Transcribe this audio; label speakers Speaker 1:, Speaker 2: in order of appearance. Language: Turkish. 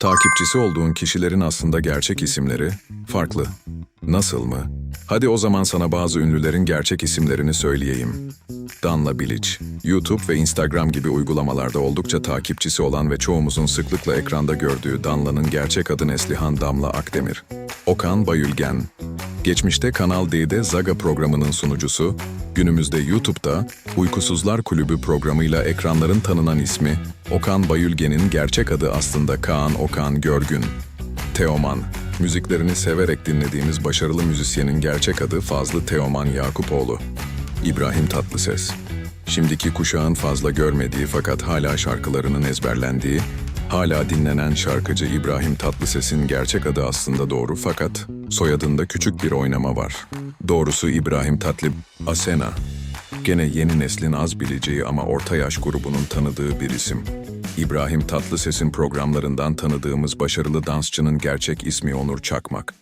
Speaker 1: Takipçisi olduğun kişilerin aslında gerçek isimleri farklı. Nasıl mı? Hadi o zaman sana bazı ünlülerin gerçek isimlerini söyleyeyim. Danla Bilic, YouTube ve Instagram gibi uygulamalarda oldukça takipçisi olan ve çoğumuzun sıklıkla ekranda gördüğü Danla'nın gerçek adı Neslihan Damla Akdemir. Okan Bayülgen, geçmişte Kanal D'de Zaga programının sunucusu, günümüzde YouTube'da Uykusuzlar Kulübü programıyla ekranların tanınan ismi Okan Bayülgen'in gerçek adı aslında Kaan Okan Görgün. Teoman, müziklerini severek dinlediğimiz başarılı müzisyenin gerçek adı Fazlı Teoman Yakupoğlu. İbrahim Tatlıses. Şimdiki kuşağın fazla görmediği fakat hala şarkılarının ezberlendiği, hala dinlenen şarkıcı İbrahim Tatlıses'in gerçek adı aslında doğru fakat soyadında küçük bir oynama var. Doğrusu İbrahim Tatlı Asena. Gene yeni neslin az bileceği ama orta yaş grubunun tanıdığı bir isim. İbrahim Tatlıses'in programlarından tanıdığımız başarılı dansçının gerçek ismi Onur Çakmak.